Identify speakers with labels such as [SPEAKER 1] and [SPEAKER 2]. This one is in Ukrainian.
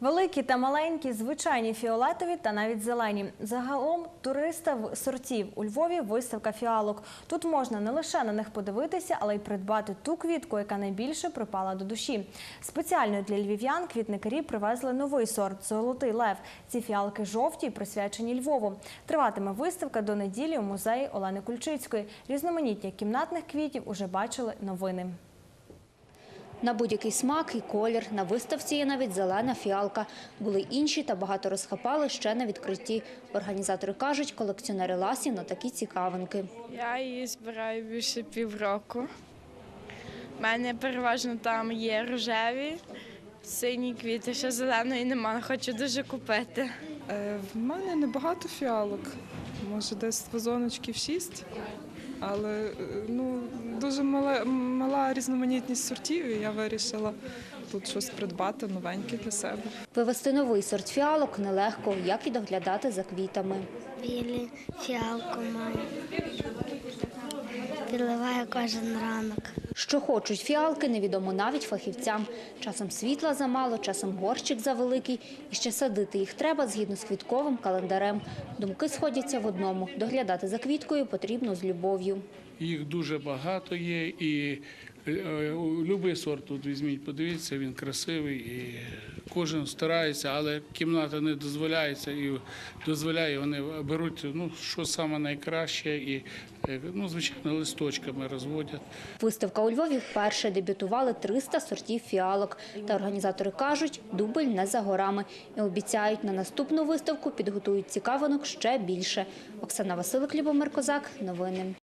[SPEAKER 1] Великі та маленькі, звичайні фіолетові та навіть зелені. Загалом 300 в- сортів. У Львові виставка фіалок. Тут можна не лише на них подивитися, але й придбати ту квітку, яка найбільше припала до душі. Спеціально для львів'ян квітникарі привезли новий сорт Золотий лев. Ці фіалки жовті присвячені Львову. Триватиме виставка до неділі у музеї Олени Кульчицької. Різноманіття кімнатних квітів уже бачили новини.
[SPEAKER 2] На будь-який смак і колір. На виставці є навіть зелена фіалка. Були інші та багато розхапали ще на відкритті. Організатори кажуть, колекціонери ласі на такі цікавинки.
[SPEAKER 3] Я її збираю більше півроку. У мене переважно там є рожеві, сині квіти, ще зеленої нема, хочу дуже купити.
[SPEAKER 4] Е, В мене небагато фіалок, може десь вазоночків шість, але е, ну, дуже мала, мала різноманітність сортів, і я вирішила тут щось придбати новеньке для себе.
[SPEAKER 2] Вивести новий сорт фіалок нелегко, як і доглядати за квітами.
[SPEAKER 5] Білі фіалку маю. Підливаю кожен ранок.
[SPEAKER 2] Що хочуть фіалки, невідомо навіть фахівцям. Часом світла замало, часом горщик завеликий. І ще садити їх треба згідно з квітковим календарем. Думки сходяться в одному – доглядати за квіткою потрібно з любов'ю.
[SPEAKER 6] Їх дуже багато є, і е, будь-який сорт тут візьміть, подивіться, він красивий, і кожен старається, але кімната не дозволяється і дозволяє, вони беруть ну, що саме найкраще, і е, ну, звичайно листочками розводять.
[SPEAKER 2] Виставка у Львові вперше дебютували 300 сортів фіалок. Та організатори кажуть, дубль не за горами. І обіцяють, на наступну виставку підготують цікавинок ще більше. Оксана Василик, Любомир Козак. Новини.